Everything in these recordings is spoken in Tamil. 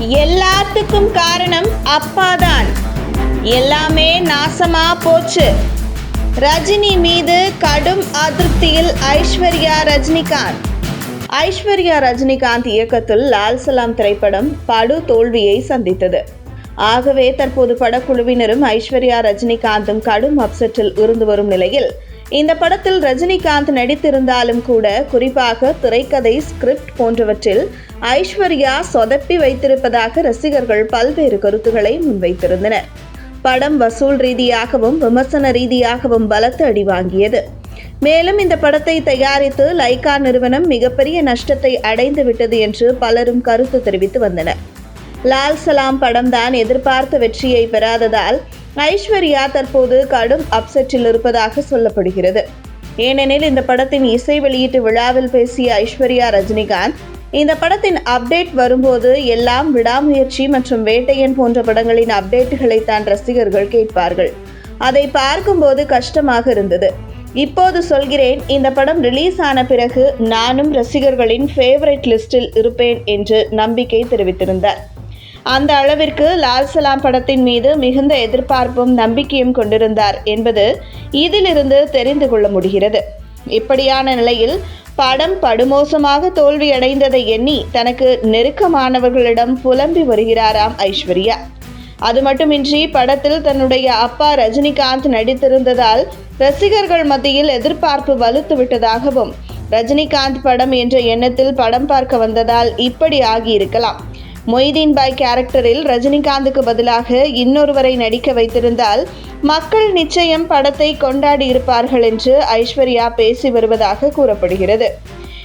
எல்லாத்துக்கும் காரணம் அப்பாதான். எல்லாமே நாசமா போச்சு. ரஜினி மீது கடும் அதிருப்தியில் ஐஸ்வர்யா ரஜினிகாந்த். ஐஸ்வர்யா ரஜினிகாந்த் இயக்கத்தில் லால் சலாம் திரைப்படம் படு தோல்வியை சந்தித்தது. ஆகவே தற்போது படக்குழுவினரும் ஐஸ்வர்யா ரஜினிகாந்தும் கடும் அப்செட்டில் இருந்து வரும் நிலையில் இந்த படத்தில் ரஜினிகாந்த் நடித்திருந்தாலும் கூட குறிப்பாக திரைக்கதை ஸ்கிரிப்ட் போன்றவற்றில் ஐஸ்வர்யா சொதப்பி வைத்திருப்பதாக ரசிகர்கள் பல்வேறு கருத்துக்களை முன்வைத்திருந்தனர். படம் வசூல் ரீதியாகவும் விமர்சன ரீதியாகவும் பலத்த அடி வாங்கியது. மேலும் இந்த படத்தை தயாரித்து லைகா நிறுவனம் மிகப்பெரிய நஷ்டத்தை அடைந்து விட்டது என்று பலரும் கருத்து தெரிவித்து வந்தனர். லால் சலாம் படம்தான் எதிர்பார்த்த வெற்றியை பெறாததால் ஐஸ்வர்யா தற்போது கடும் அப்செட்டில் இருப்பதாக சொல்லப்படுகிறது. ஏனெனில் இந்த படத்தின் இசை வெளியீட்டு விழாவில் பேசிய ஐஸ்வர்யா ரஜினிகாந்த் இந்த படத்தின் அப்டேட் வரும்போது எல்லாம் விடாமுயற்சி மற்றும் வேட்டையன் போன்ற படங்களின் அப்டேட்டுகளை தான் ரசிகர்கள் கேட்பார்கள். அதை பார்க்கும்போது கஷ்டமாக இருந்தது. இப்போது சொல்கிறேன் இந்த படம் ரிலீஸ் ஆன பிறகு நானும் ரசிகர்களின் ஃபேவரட் லிஸ்டில் இருப்பேன் என்று நம்பிக்கை தெரிவித்திருந்தார். அந்த அளவிற்கு லால் சலாம் படத்தின் மீது மிகுந்த எதிர்பார்ப்பும் நம்பிக்கையும் கொண்டிருந்தார் என்பது இதிலிருந்து தெரிந்து கொள்ள முடிகிறது. இப்படியான நிலையில் படம் படுமோசமாக தோல்வியடைந்ததை எண்ணி தனக்கு நெருக்கமானவர்களிடம் புலம்பி வருகிறாராம் ஐஸ்வர்யா. அது மட்டுமின்றி படத்தில் தன்னுடைய அப்பா ரஜினிகாந்த் நடித்திருந்ததால் ரசிகர்கள் மத்தியில் எதிர்பார்ப்பு வலுத்து விட்டதாகவும் ரஜினிகாந்த் படம் என்ற எண்ணத்தில் படம் பார்க்க வந்ததால் இப்படி ஆகியிருக்கலாம். மொய்தீன் பாய் கேரக்டரில் ரஜினிகாந்துக்கு பதிலாக இன்னொருவரை நடிக்க வைத்திருந்தால் மக்கள் நிச்சயம் படத்தை கொண்டாடி இருப்பார்கள் என்று ஐஸ்வர்யா பேசி வருவதாக கூறப்படுகிறது.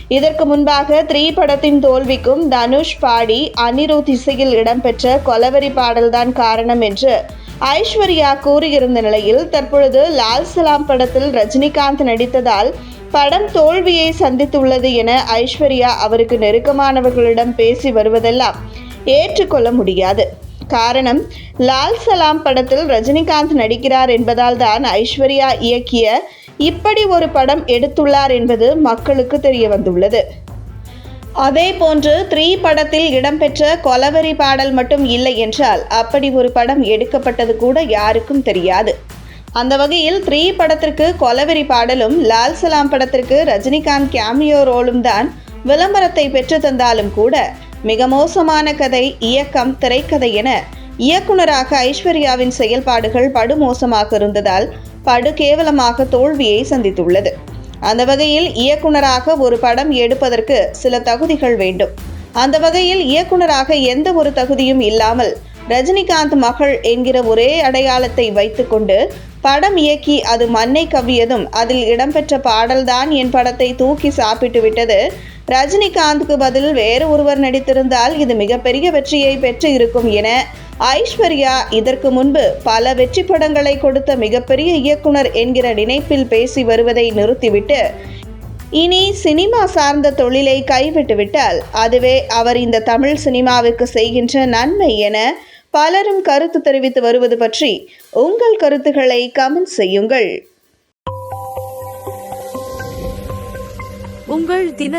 இதற்கு முன்பாக த்ரீ படத்தின் தோல்விக்கும் தனுஷ் பாடி அனிருத் இசையில் இடம்பெற்ற கொலவரி பாடல்தான் காரணம் என்று ஐஸ்வர்யா கூறியிருந்த நிலையில் தற்பொழுது லால் சலாம் படத்தில் ரஜினிகாந்த் நடித்ததால் படம் தோல்வியை சந்தித்துள்ளது என ஐஸ்வர்யா அவருக்கு நெருக்கமானவர்களிடம் பேசி வருவதெல்லாம் ஏற்றுக்கொள்ள முடியாது. காரணம் லால் சலாம் படத்தில் ரஜினிகாந்த் நடிக்கிறார் என்பதால் தான் ஐஸ்வர்யா இயக்கிய இப்படி ஒரு படம் எடுத்துள்ளார் என்பது மக்களுக்கு தெரிய வந்துள்ளது. அதே போன்று த்ரீ படத்தில் இடம்பெற்ற கொலவரி பாடல் மட்டும் இல்லை என்றால் அப்படி ஒரு படம் எடுக்கப்பட்டது கூட யாருக்கும் தெரியாது. அந்த வகையில் த்ரீ படத்திற்கு கொலவெறி பாடலும் லால் சலாம் படத்திற்கு ரஜினிகாந்த் கேமியோ ரோலும் தான் விளம்பரத்தை பெற்று தந்தாலும் கூட மிக மோசமான கதை இயக்கம் திரைக்கதை என இயக்குனராக ஐஸ்வர்யாவின் செயல்பாடுகள் படுமோசமாக இருந்ததால் படு கேவலமாக தோல்வியை சந்தித்துள்ளது. அந்த வகையில் இயக்குனராக ஒரு படம் எடுப்பதற்கு சில தகுதிகள் வேண்டும். அந்த வகையில் இயக்குனராக எந்த ஒரு தகுதியும் இல்லாமல் ரஜினிகாந்த் மகள் என்கிற ஒரே அடையாளத்தை வைத்துக்கொண்டு படம் இயக்கி அது மண்ணை கவ்வியதும் அதில் இடம்பெற்ற பாடல்தான் என் படத்தை தூக்கி சாப்பிட்டு விட்டது. ரஜினிகாந்துக்கு பதில் வேறு ஒருவர் நடித்திருந்தால் இது மிகப்பெரிய வெற்றியை பெற்று இருக்கும் என ஐஸ்வர்யா இதற்கு முன்பு பல வெற்றி படங்களை கொடுத்த மிகப்பெரிய இயக்குனர் என்கிற நினைப்பில் பேசி வருவதை நிறுத்திவிட்டு இனி சினிமா சார்ந்த தொழிலை கைவிட்டுவிட்டால் அதுவே அவர் இந்த தமிழ் சினிமாவுக்கு செய்கின்ற நன்மை என பலரும் கருத்து தெரிவித்து வருவது பற்றி உங்கள் கருத்துக்களை கமெண்ட் செய்யுங்கள். உங்கள் தின